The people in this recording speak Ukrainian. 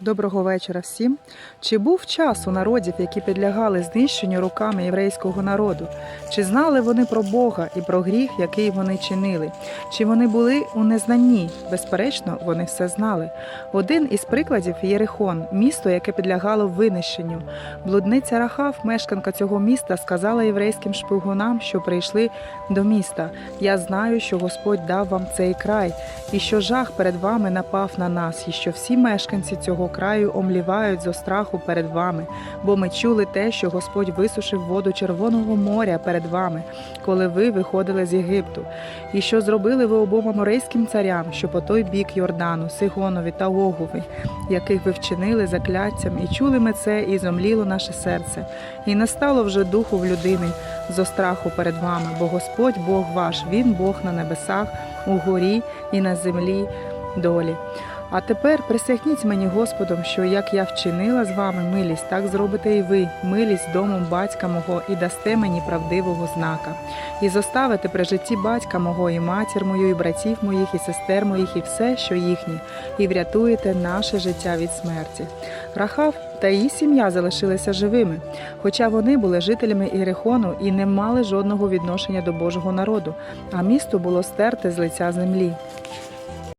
Доброго вечора всім. Чи був час у народів, які підлягали знищенню руками єврейського народу? Чи знали вони про Бога і про гріх, який вони чинили? Чи вони були у незнанні? Безперечно, вони все знали. Один із прикладів Єрихон, місто, яке підлягало винищенню. Блудниця Рахав, мешканка цього міста, сказала єврейським шпигунам, що прийшли до міста: Я знаю, що Господь дав вам цей край, і що жах перед вами напав на нас, і що всі мешканці цього краю омлівають зо страху перед вами, бо ми чули те, що Господь висушив воду Червоного моря перед вами, коли ви виходили з Єгипту, і що зробили ви обом аморейським царям, що по той бік Йордану, Сигонові та Огові, яких ви вчинили закляттям, і чули ми це, і зомліло наше серце, і не стало вже духу в людини зо страху перед вами, бо Господь Бог ваш, Він Бог на небесах, у горі і на землі долі. А тепер присягніть мені Господом, що як я вчинила з вами милість, так зробите і ви милість домом батька мого, і дасте мені правдивого знака, і зоставите при житті батька мого, і матір мою, і братів моїх, і сестер моїх, і все, що їхнє, і врятуєте наше життя від смерті. Рахав та її сім'я залишилися живими, хоча вони були жителями Ірихону і не мали жодного відношення до Божого народу, а місто було стерте з лиця землі.